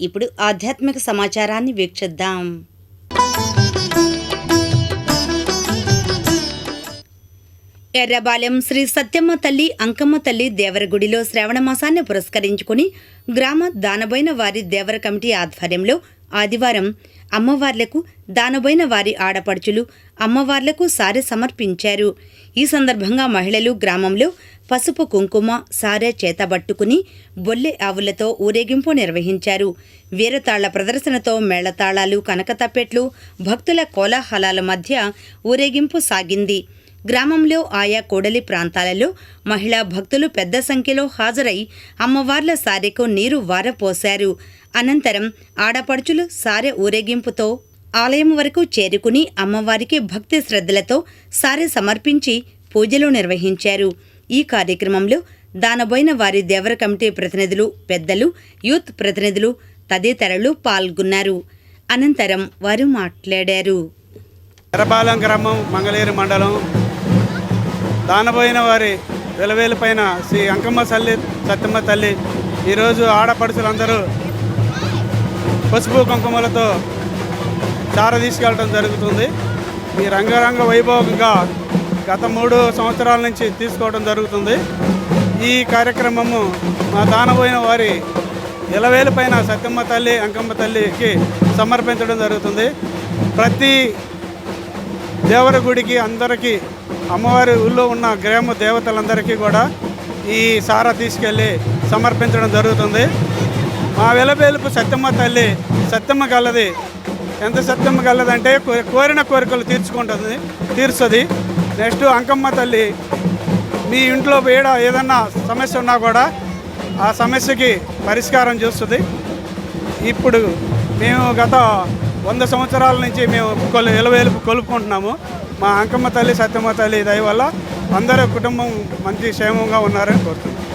ఇప్పుడు ఆధ్యాత్మిక సమాచారాన్ని వీక్షిద్దాం. ఎర్రబాలెం శ్రీ సత్యమ్మ తల్లి అంకమ్మ తల్లి దేవర గుడిలో శ్రావణమాసాన్ని పురస్కరించుకుని గ్రామ దానబోయిన వారి దేవర కమిటీ ఆధ్వర్యంలో ఆదివారం అమ్మవార్లకు దానబోయిన వారి ఆడపడుచులు అమ్మవార్లకు సారె సమర్పించారు. ఈ సందర్భంగా మహిళలు గ్రామంలో పసుపు కుంకుమ సారె చేతబట్టుకుని బొల్లె ఆవులతో ఊరేగింపు నిర్వహించారు. వీరతాళ్ళ ప్రదర్శనతో మేళతాళాలు కనకతప్పెట్లు భక్తుల కోలాహలాల మధ్య ఊరేగింపు సాగింది. గ్రామంలో ఆయా కూడలి ప్రాంతాలలో మహిళా భక్తులు పెద్ద సంఖ్యలో హాజరై అమ్మవార్ల సారెకు నీరు వారపోశారు. అనంతరం ఆడపడుచులు సారె ఊరేగింపుతో ఆలయం వరకు చేరుకుని అమ్మవారికి భక్తి శ్రద్ధలతో సారె సమర్పించి పూజలు నిర్వహించారు. ఈ కార్యక్రమంలో దానబోయిన వారి దేవర కమిటీ ప్రతినిధులు పెద్దలు యూత్ ప్రతినిధులు తదితరులు పాల్గొన్నారు. అనంతరం వారు మాట్లాడారు. ఎరపాలెం గ్రామం మంగళగిరి మండలం. దానబోయిన వారి వెలవేలు పైన శ్రీ అంకమ్మ తల్లి సత్తమ్మ తల్లి ఈరోజు ఆడపడుచులందరూ పసుపు కుంకుమలతో చార తీసుకెళ్ళడం జరుగుతుంది. ఈ రంగరంగ వైభవంగా గత మూడు సంవత్సరాల నుంచి తీసుకోవడం జరుగుతుంది. ఈ కార్యక్రమము మా దానబోయిన వారి ఇలవేలు పైన సత్యమ్మ తల్లి అంకమ్మ తల్లికి సమర్పించడం జరుగుతుంది. ప్రతి దేవర గుడికి అందరికీ అమ్మవారి ఊళ్ళో ఉన్న గ్రామ దేవతలందరికీ కూడా ఈ సారా తీసుకెళ్ళి సమర్పించడం జరుగుతుంది. మా వెలబేలుపు సత్యమ్మ తల్లి సత్యమ్మ గల్లది. ఎంత సత్యమ్మ గల్లదంటే కో- కోరిన కోరికలు తీర్చుకుంటుంది తీరుస్తుంది నెక్స్ట్ అంకమ్మ తల్లి మీ ఇంట్లో వేడ ఏదన్నా సమస్య ఉన్నా కూడా ఆ సమస్యకి పరిష్కారం చూస్తుంది. ఇప్పుడు మేము గత వంద సంవత్సరాల నుంచి మేము కొలు ఎలవేలుపు కొలుపుకుంటున్నాము. మా అంకమ్మ తల్లి సత్యమ్మ తల్లి దయ వల్ల అందరూ కుటుంబం మంచి క్షేమంగా ఉన్నారని కోరుతున్నాం.